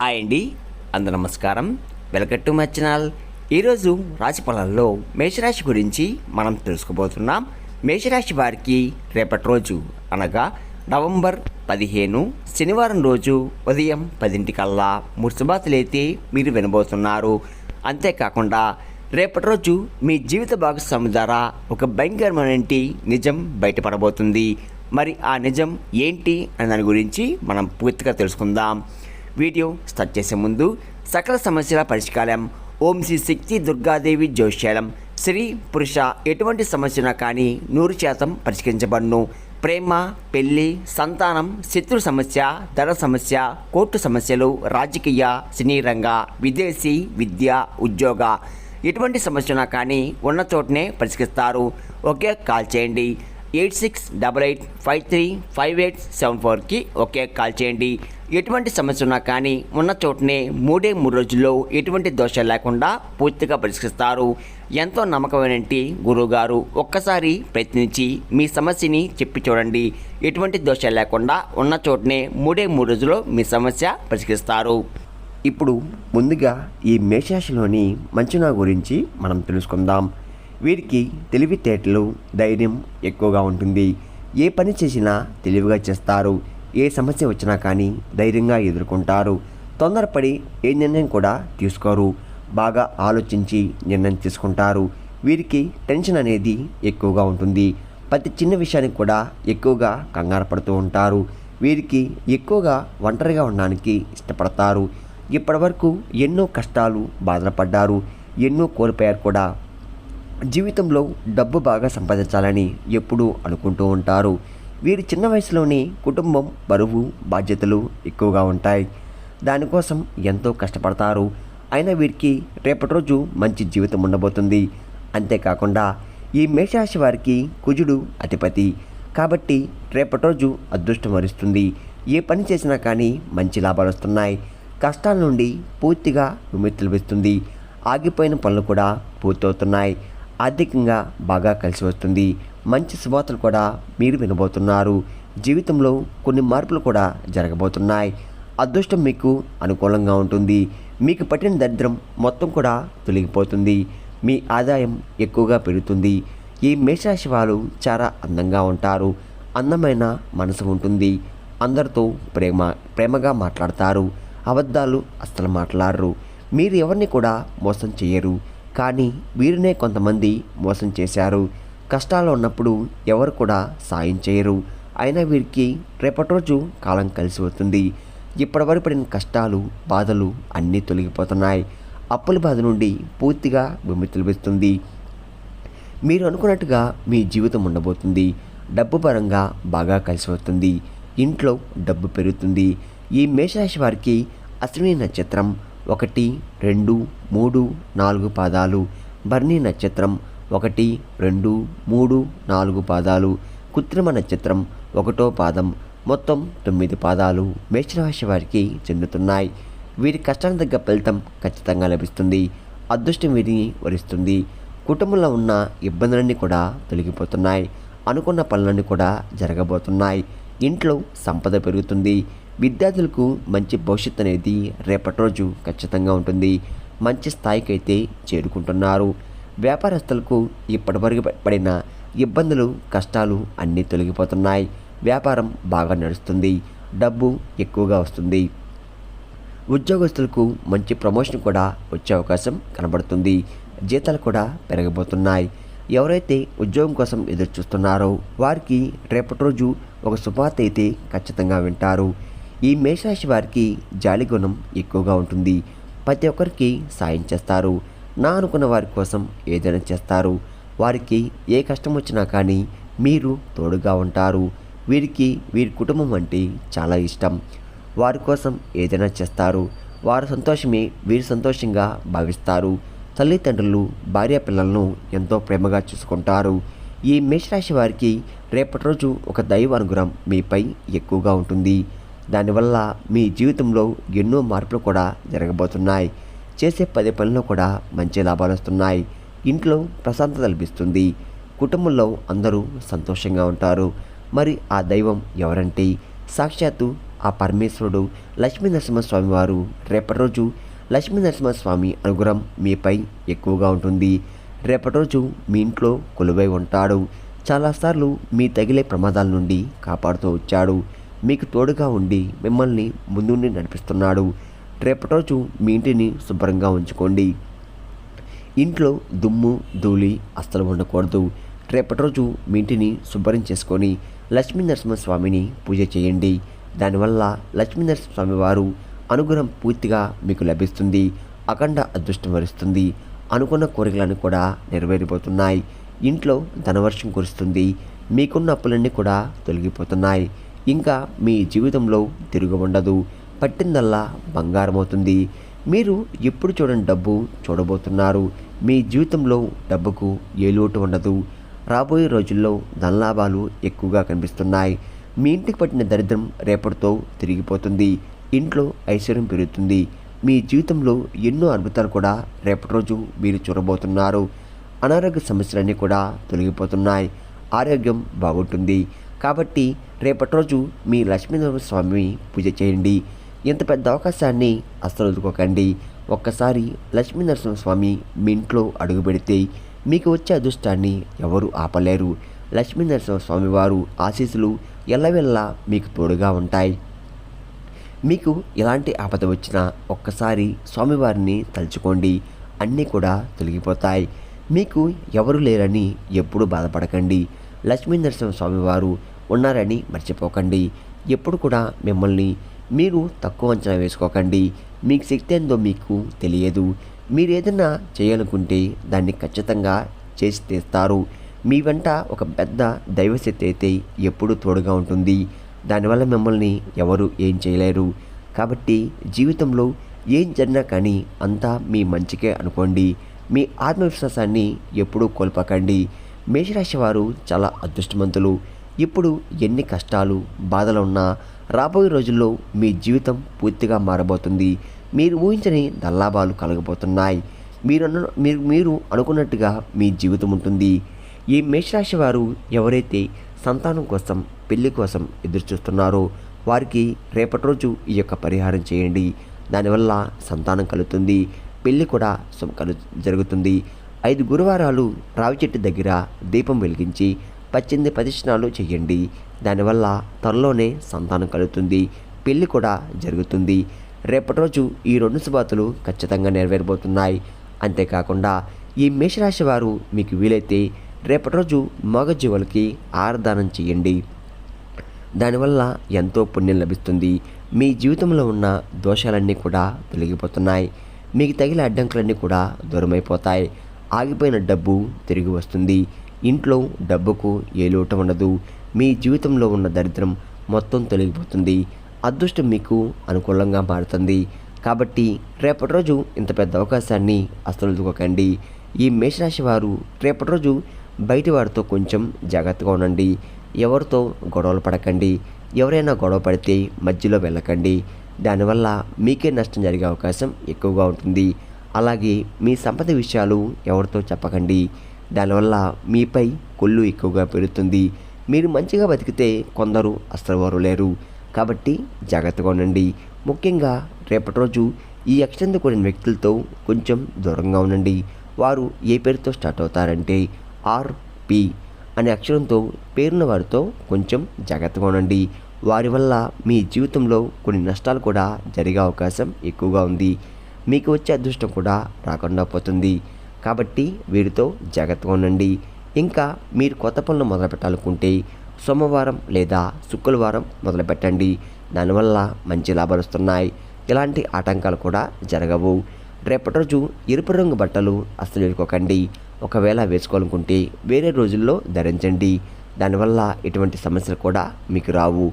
Hi అండి అందరు నమస్కారం. Welcome to my channel. ఈరోజు రాశి ఫలాల్లో మేషరాశి గురించి మనం తెలుసుకోబోతున్నాం. మేషరాశి వారికి రేపటి రోజు అనగా నవంబర్ పదిహేను శనివారం రోజు ఉదయం పదింటికల్లా ముర్సుబాతులైతే మీరు వినబోతున్నారు. అంతేకాకుండా రేపటి రోజు మీ జీవిత భాగస్వామి ద్వారా ఒక భయంకరమైన నిజం బయటపడబోతుంది. మరి ఆ నిజం ఏంటి అనే దాని గురించి మనం పూర్తిగా తెలుసుకుందాం. వీడియో స్టార్ట్ చేసే ముందు సకల సమస్యల పరిష్కారం ఓం శ్రీ శక్తి దుర్గాదేవి జోష్యాలం. స్త్రీ పురుష ఎటువంటి సమస్యన కానీ నూరు శాతం పరిష్కరించబడును. ప్రేమ పెళ్ళి సంతానం శత్రు సమస్య ధర సమస్య కోర్టు సమస్యలు రాజకీయ సినీ రంగ విదేశీ విద్య ఉద్యోగ ఎటువంటి సమస్యన కానీ ఉన్న చోటనే పరిష్కరిస్తారు. ఒకే కాల్ చేయండి. Eight six double eight five three five eight seven ఫోర్కి ఒకే కాల్ చేయండి. ఎటువంటి సమస్య ఉన్నా కానీ ఉన్న చోటనే మూడే మూడు రోజుల్లో ఎటువంటి దోషాలు లేకుండా పూర్తిగా పరిష్కరిస్తారు. ఎంతో నమ్మకమైన గురువుగారు. ఒక్కసారి ప్రయత్నించి మీ సమస్యని చెప్పి చూడండి. ఎటువంటి దోషాలు లేకుండా ఉన్న చోటనే మూడే మూడు రోజుల్లో మీ సమస్య పరిష్కరిస్తారు. ఇప్పుడు ముందుగా ఈ మేషరాశిలోని మంచునా గురించి మనం తెలుసుకుందాం. వీరికి తెలివితేటలు ధైర్యం ఎక్కువగా ఉంటుంది. ఏ పని చేసినా తెలివిగా చేస్తారు. ఏ సమస్య వచ్చినా కానీ ధైర్యంగా ఎదుర్కొంటారు. తొందరపడి ఏ నిర్ణయం కూడా తీసుకోరు. బాగా ఆలోచించి నిర్ణయం తీసుకుంటారు. వీరికి టెన్షన్ అనేది ఎక్కువగా ఉంటుంది. ప్రతి చిన్న విషయానికి కూడా ఎక్కువగా కంగారు పడుతూ ఉంటారు. వీరికి ఎక్కువగా ఒంటరిగా ఉండడానికి ఇష్టపడతారు. ఇప్పటివరకు ఎన్నో కష్టాలు బాధలు పడ్డారు. ఎన్నో కోల్పోయారు కూడా. జీవితంలో డబ్బు బాగా సంపాదించాలని ఎప్పుడూ అనుకుంటూ ఉంటారు. వీరి చిన్న వయసులోనే కుటుంబం బరువు బాధ్యతలు ఎక్కువగా ఉంటాయి. దానికోసం ఎంతో కష్టపడతారు. అయినా వీరికి రేపటి రోజు మంచి జీవితం ఉండబోతుంది. అంతేకాకుండా ఈ మేషరాశి వారికి కుజుడు అధిపతి. కాబట్టి రేపటి రోజు అదృష్టం వరిస్తుంది. ఏ పని చేసినా కానీ మంచి లాభాలు వస్తున్నాయి. కష్టాల నుండి పూర్తిగా విముక్తి లభిస్తుంది. ఆగిపోయిన పనులు కూడా పూర్తవుతున్నాయి. ఆర్థికంగా బాగా కలిసి వస్తుంది. మంచి శుభార్తలు కూడా మీరు వినబోతున్నారు. జీవితంలో కొన్ని మార్పులు కూడా జరగబోతున్నాయి. అదృష్టం మీకు అనుకూలంగా ఉంటుంది. మీకు పట్టిన దరిద్రం మొత్తం కూడా తొలగిపోతుంది. మీ ఆదాయం ఎక్కువగా పెరుగుతుంది. ఈ మేషరాశి వారు చాలా అందంగా ఉంటారు. అందమైన మనసు ఉంటుంది. అందరితో ప్రేమ ప్రేమగా మాట్లాడతారు. అబద్ధాలు అస్సలు మాట్లాడరు. మీరు ఎవరిని కూడా మోసం చేయరు. కానీ వీరినే కొంతమంది మోసం చేశారు. కష్టాలు ఉన్నప్పుడు ఎవరు కూడా సాయం చేయరు. అయినా వీరికి రేపటి రోజు కాలం కలిసి వస్తుంది. ఇప్పటివరకు పడిన కష్టాలు బాధలు అన్నీ తొలగిపోతున్నాయి. అప్పుల బాధ నుండి పూర్తిగా విముక్తి లభిస్తుంది మీరు అనుకున్నట్టుగా మీ జీవితం ఉండబోతుంది. డబ్బు పరంగా బాగా కలిసి వస్తుంది. ఇంట్లో డబ్బు పెరుగుతుంది. ఈ మేషరాశి వారికి అశ్విని నక్షత్రం ఒకటి రెండు మూడు నాలుగు పాదాలు. భరణి నక్షత్రం ఒకటి రెండు మూడు నాలుగు పాదాలు. కృత్రిమ నక్షత్రం ఒకటో పాదం. మొత్తం తొమ్మిది పాదాలు మేషరాశి వారికి చెందుతున్నాయి. వీరి కష్టానికి తగ్గ ఫలితం ఖచ్చితంగా లభిస్తుంది. అదృష్టం వీరిని వరిస్తుంది. కుటుంబంలో ఉన్న ఇబ్బందులన్నీ కూడా తొలగిపోతున్నాయి. అనుకున్న పనులన్నీ కూడా జరగబోతున్నాయి. ఇంట్లో సంపద పెరుగుతుంది. విద్యార్థులకు మంచి భవిష్యత్తు అనేది రేపటి రోజు ఖచ్చితంగా ఉంటుంది. మంచి స్థాయికి అయితే చేరుకుంటున్నారు. వ్యాపారస్తులకు ఇప్పటివరకు పడిన ఇబ్బందులు కష్టాలు అన్నీ తొలగిపోతున్నాయి. వ్యాపారం బాగా నడుస్తుంది. డబ్బు ఎక్కువగా వస్తుంది. ఉద్యోగస్తులకు మంచి ప్రమోషన్ కూడా వచ్చే అవకాశం కనబడుతుంది. జీతాలు కూడా పెరగబోతున్నాయి ఎవరైతే ఉద్యోగం కోసం ఎదురు చూస్తున్నారో వారికి రేపటి రోజు ఒక శుభార్త అయితే ఖచ్చితంగా వింటారు. ఈ మేషరాశి వారికి జాలి గుణం ఎక్కువగా ఉంటుంది. ప్రతి ఒక్కరికి సాయం చేస్తారు. నా అనుకున్న వారి కోసం ఏదైనా చేస్తారు. వారికి ఏ కష్టం వచ్చినా కానీ మీరు తోడుగా ఉంటారు. వీరికి వీరి కుటుంబం అంటే చాలా ఇష్టం. వారి కోసం ఏదైనా చేస్తారు. వారి సంతోషమే వీరి సంతోషంగా భావిస్తారు. తల్లిదండ్రులు భార్య పిల్లలను ఎంతో ప్రేమగా చూసుకుంటారు. ఈ మేషరాశి వారికి రేపటి రోజు ఒక దైవ అనుగ్రహం మీపై ఎక్కువగా ఉంటుంది. దానివల్ల మీ జీవితంలో ఎన్నో మార్పులు కూడా జరగబోతున్నాయి. చేసే పది పనులు కూడా మంచి లాభాలు వస్తున్నాయి. ఇంట్లో ప్రశాంతత లభిస్తుంది. కుటుంబంలో అందరూ సంతోషంగా ఉంటారు. మరి ఆ దైవం ఎవరంటే? సాక్షాత్తు ఆ పరమేశ్వరుడు లక్ష్మీ నరసింహస్వామి వారు. రేపటి రోజు లక్ష్మీ నరసింహస్వామి అనుగ్రహం మీపై ఎక్కువగా ఉంటుంది. రేపటి రోజు మీ ఇంట్లో కొలువై ఉంటాడు. చాలాసార్లు మీ తగిలే ప్రమాదాల నుండి కాపాడుతూ వచ్చాడు. మీకు తోడుగా ఉండి మిమ్మల్ని ముందుండి నడిపిస్తున్నాడు. రేపటి రోజు మీ ఇంటిని శుభ్రంగా ఉంచుకోండి. ఇంట్లో దుమ్ము ధూళి అస్సలు ఉండకూడదు. రేపటి రోజు మీ ఇంటిని శుభ్రం చేసుకొని లక్ష్మీ నరసింహస్వామిని పూజ చేయండి. దానివల్ల లక్ష్మీ నరసింహస్వామి వారు అనుగ్రహం పూర్తిగా మీకు లభిస్తుంది. అఖండ అదృష్టం వరిస్తుంది. అనుకున్న కోరికలను కూడా నెరవేరిపోతున్నాయి. ఇంట్లో ధనవర్షం కురుస్తుంది. మీకున్న అప్పులన్నీ కూడా తొలగిపోతున్నాయి. ఇంకా మీ జీవితంలో తిరుగు ఉండదు పట్టిందల్లా బంగారమవుతుంది. మీరు ఎప్పుడు చూడని డబ్బు చూడబోతున్నారు. మీ జీవితంలో డబ్బుకు ఏ లోటు ఉండదు. రాబోయే రోజుల్లో ధనలాభాలు ఎక్కువగా కనిపిస్తున్నాయి. మీ ఇంటికి పట్టిన దరిద్రం రేపటితో తిరిగిపోతుంది. ఇంట్లో ఐశ్వర్యం పెరుగుతుంది. మీ జీవితంలో ఎన్నో అద్భుతాలు కూడా రేపటి రోజు మీరు చూడబోతున్నారు. అనారోగ్య సమస్యలన్నీ కూడా తొలగిపోతున్నాయి. ఆరోగ్యం బాగుంటుంది. కాబట్టి రేపటి రోజు మీ లక్ష్మీనరసింహ స్వామి పూజ చేయండి. ఇంత పెద్ద అవకాశాన్ని అస్సలు వదులుకోకండి. ఒక్కసారి లక్ష్మీ నరసింహస్వామి మీ ఇంట్లో అడుగు పెడితే మీకు వచ్చే అదృష్టాన్ని ఎవరు ఆపలేరు. లక్ష్మీ నరసింహస్వామి వారు ఆశీస్సులు ఎల్లవెల్లా మీకు తోడుగా ఉంటాయి. మీకు ఎలాంటి ఆపద వచ్చినా ఒక్కసారి స్వామివారిని తలుచుకోండి. అన్నీ కూడా తొలగిపోతాయి. మీకు ఎవరు లేరని ఎప్పుడు బాధపడకండి. లక్ష్మీ నరసింహ ఉన్నారని మర్చిపోకండి. ఎప్పుడు కూడా మిమ్మల్ని మీరు తక్కువ అంచనా వేసుకోకండి. మీకు శక్తి ఏందో మీకు తెలియదు. మీరు ఏదైనా చేయాలనుకుంటే దాన్ని ఖచ్చితంగా చేసి తీస్తారు. మీ వెంట ఒక పెద్ద దైవశక్తి అయితే ఎప్పుడూ తోడుగా ఉంటుంది. దానివల్ల మిమ్మల్ని ఎవరు ఏం చేయలేరు. కాబట్టి జీవితంలో ఏం జరిగినా కానీ అంతా మీ మంచికే అనుకోండి. మీ ఆత్మవిశ్వాసాన్ని ఎప్పుడూ కోల్పకండి. మేషరాశి వారు చాలా అదృష్టవంతులు. ఇప్పుడు ఎన్ని కష్టాలు బాధలు ఉన్నా రాబోయే రోజుల్లో మీ జీవితం పూర్తిగా మారబోతుంది. మీరు ఊహించని దల్లాభాలు కలగబోతున్నాయి. మీరు మీరు మీరు అనుకున్నట్టుగా మీ జీవితం ఉంటుంది. ఈ మేషరాశి వారు ఎవరైతే సంతానం కోసం పెళ్ళి కోసం ఎదురు చూస్తున్నారో వారికి రేపటి రోజు ఈ యొక్క పరిహారం చేయండి. దానివల్ల సంతానం కలుగుతుంది. పెళ్ళి కూడా శుభ కలు జరుగుతుంది. ఐదు గురువారాలు రావి చెట్టు దగ్గర దీపం వెలిగించి పద్దెనిమిది ప్రదక్షిణాలు చేయండి. దానివల్ల త్వరలోనే సంతానం కలుగుతుంది. పెళ్ళి కూడా జరుగుతుంది. రేపటి రోజు ఈ రెండు శుభాతులు ఖచ్చితంగా నెరవేరబోతున్నాయి. అంతేకాకుండా ఈ మేషరాశి వారు మీకు వీలైతే రేపటి రోజు మగజీవులకి ఆరాధన చేయండి. దానివల్ల ఎంతో పుణ్యం లభిస్తుంది. మీ జీవితంలో ఉన్న దోషాలన్నీ కూడా తొలగిపోతున్నాయి. మీకు తగిన అడ్డంకులన్నీ కూడా దూరమైపోతాయి. ఆగిపోయిన డబ్బు తిరిగి వస్తుంది. ఇంట్లో డబ్బుకు ఏ లోటు ఉండదు. మీ జీవితంలో ఉన్న దరిద్రం మొత్తం తొలగిపోతుంది. అదృష్టం మీకు అనుకూలంగా మారుతుంది. కాబట్టి రేపటి రోజు ఇంత పెద్ద అవకాశాన్ని అస్సలు వదులుకోకండి ఈ మేషరాశి వారు రేపటి రోజు బయటి వారితో కొంచెం జాగ్రత్తగా ఉండండి. ఎవరితో గొడవలు పడకండి. ఎవరైనా గొడవ పడితే మధ్యలో వెళ్ళకండి. దానివల్ల మీకే నష్టం జరిగే అవకాశం ఎక్కువగా ఉంటుంది. అలాగే మీ సంపద విషయాలు ఎవరితో చెప్పకండి. దానివల్ల మీపై కొల్లు ఎక్కువగా పెరుగుతుంది. మీరు మంచిగా బతికితే కొందరు అస్సలు వారు లేరు. కాబట్టి జాగ్రత్తగా ఉండండి. ముఖ్యంగా రేపటి రోజు ఈ అక్షరంతో కూడిన వ్యక్తులతో కొంచెం దూరంగా ఉండండి. వారు ఏ పేరుతో స్టార్ట్ అవుతారంటే ఆర్పి అనే అక్షరంతో పేరున్న వారితో కొంచెం జాగ్రత్తగా ఉండండి. వారి వల్ల మీ జీవితంలో కొన్ని నష్టాలు కూడా జరిగే అవకాశం ఎక్కువగా ఉంది. మీకు వచ్చే అదృష్టం కూడా రాకుండా పోతుంది. కాబట్టి వీరితో జాగ్రత్తగా ఉండండి. ఇంకా మీరు కొత్త పనులు మొదలు పెట్టాలనుకుంటే సోమవారం లేదా శుక్రవారం మొదలుపెట్టండి. దానివల్ల మంచి లాభాలు వస్తున్నాయి. ఇలాంటి ఆటంకాలు కూడా జరగవు. రేపటి రోజు ఎరుపు రంగు బట్టలు అస్సలు వేసుకోకండి. ఒకవేళ వేసుకోవాలనుకుంటే వేరే రోజుల్లో ధరించండి. దానివల్ల ఎటువంటి సమస్యలు కూడా మీకు రావు.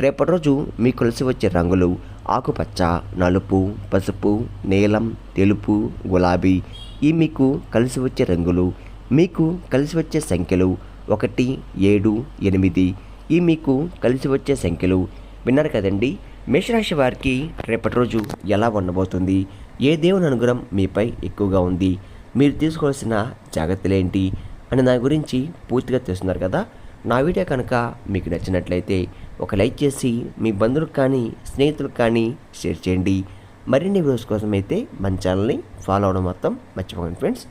రేపటి రోజు మీకు కలిసి వచ్చే రంగులు ఆకుపచ్చ నలుపు పసుపు నీలం తెలుపు గులాబీ ఈ మీకు కలిసి వచ్చే రంగులు మీకు కలిసి వచ్చే సంఖ్యలు ఒకటి ఏడు ఎనిమిది ఈ మీకు కలిసి వచ్చే సంఖ్యలు విన్నారు కదండి. మేషరాశి వారికి రేపటి రోజు ఎలా ఉండబోతుంది? ఏ దేవుని అనుగ్రహం మీపై ఎక్కువగా ఉంది? మీరు తీసుకోవాల్సిన జాగ్రత్తలు ఏంటి? అని దాని గురించి పూర్తిగా తెలుస్తున్నారు కదా. నా వీడియో కనుక మీకు నచ్చినట్లయితే ఒక లైక్ చేసి మీ బంధువులకు కానీ స్నేహితులకు కానీ షేర్ చేయండి. మరిన్ని వీడియోస్ కోసం అయితే మన ఛానల్ని ఫాలో అవడం మొత్తం మర్చిపోకండి ఫ్రెండ్స్.